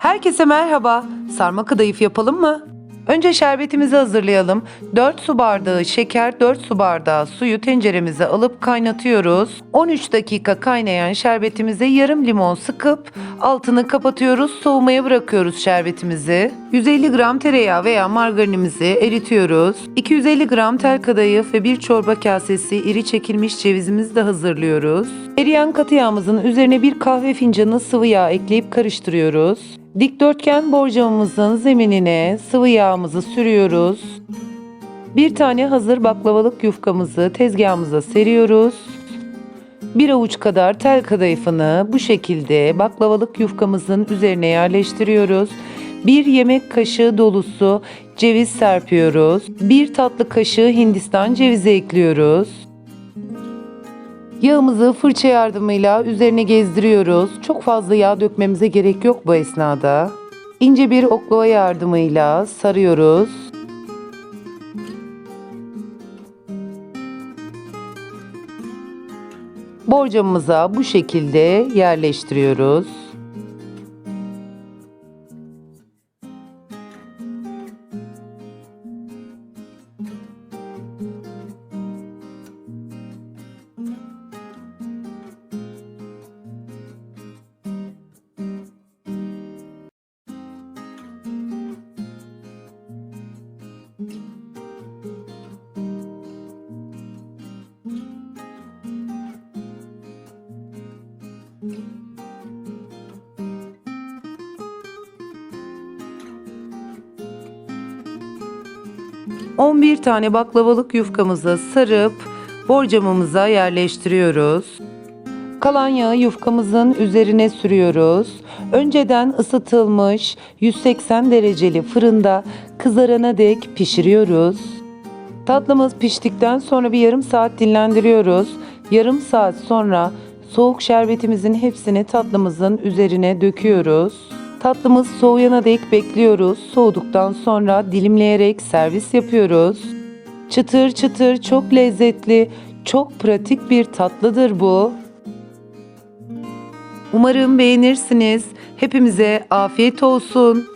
Herkese merhaba. Sarma kadayıf yapalım mı? Önce şerbetimizi hazırlayalım. 4 su bardağı şeker, 4 su bardağı suyu tenceremize alıp kaynatıyoruz. 13 dakika kaynayan şerbetimize yarım limon sıkıp altını kapatıyoruz. Soğumaya bırakıyoruz şerbetimizi. 150 gram tereyağı veya margarinimizi eritiyoruz. 250 gram tel kadayıf ve 1 çorba kasesi iri çekilmiş cevizimizi de hazırlıyoruz. Eriyen katı yağımızın üzerine bir kahve fincanı sıvı yağ ekleyip karıştırıyoruz. Dikdörtgen borcamımızın zeminine sıvı yağımızı sürüyoruz. Bir tane hazır baklavalık yufkamızı tezgahımıza seriyoruz. Bir avuç kadar tel kadayıfını bu şekilde baklavalık yufkamızın üzerine yerleştiriyoruz. Bir yemek kaşığı dolusu ceviz serpiyoruz. Bir tatlı kaşığı Hindistan cevizi ekliyoruz. Yağımızı fırça yardımıyla üzerine gezdiriyoruz. Çok fazla yağ dökmemize gerek yok bu esnada. İnce bir oklava yardımıyla sarıyoruz. Borcamımıza bu şekilde yerleştiriyoruz. – 11 tane baklavalık yufkamızı sarıp borcamımıza yerleştiriyoruz. Kalan yağı yufkamızın üzerine sürüyoruz. Önceden ısıtılmış 180 dereceli fırında kızarana dek pişiriyoruz. Tatlımız piştikten sonra bir yarım saat dinlendiriyoruz. Yarım saat sonra soğuk şerbetimizin hepsini tatlımızın üzerine döküyoruz. Tatlımız soğuyana dek bekliyoruz. Soğuduktan sonra dilimleyerek servis yapıyoruz. Çıtır çıtır çok lezzetli, çok pratik bir tatlıdır bu. Umarım beğenirsiniz. Hepimize afiyet olsun.